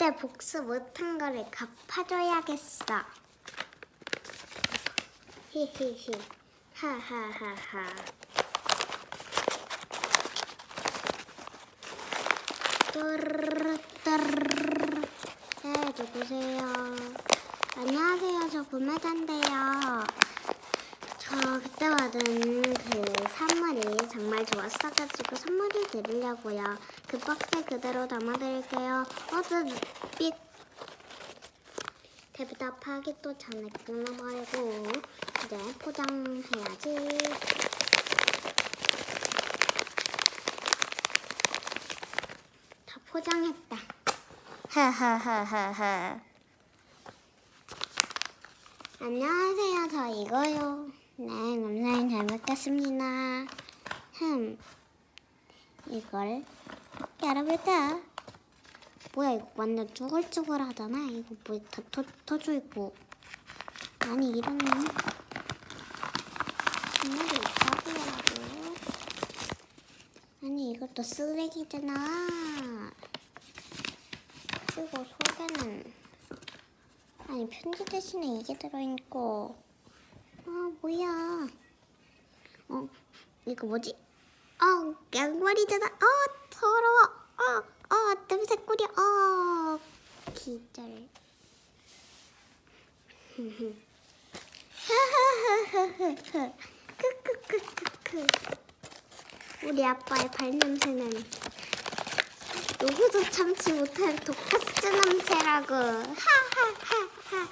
그때 복수 못한 거를 갚아줘야겠어. 히히히. 하하하하. 네, 누구세요? 안녕하세요. 저 구매자인데요. 저 그때 받은 그 선물이 정말 좋았어가지고 드리려고요. 그 박스 그대로 담아드릴게요. 어드 빛 대답하기 또 전에 끊어버리고 이제 포장해야지. 다 포장했다. 하하하하하. 안녕하세요. 저 이거요. 네, 감사히 잘 먹겠습니다. 흠. 이걸 열어볼까? 뭐야, 이거 완전 쭈글쭈글하잖아. 이거 뭐다 터, 터져 있고. 아니, 이런. 정말이 있다고요. 아니, 이것도 쓰레기잖아. 그리고 속에는. 아니 편지 대신에 이게 들어있고 아 뭐야 어 이거 뭐지 어 양말이잖아. 어 더러워. 어 어 냄새 꾸려 어 기절. 크크크크크. 우리 아빠의 발냄새는 누구도 참지 못할 독가스 냄새라고. 하하하하하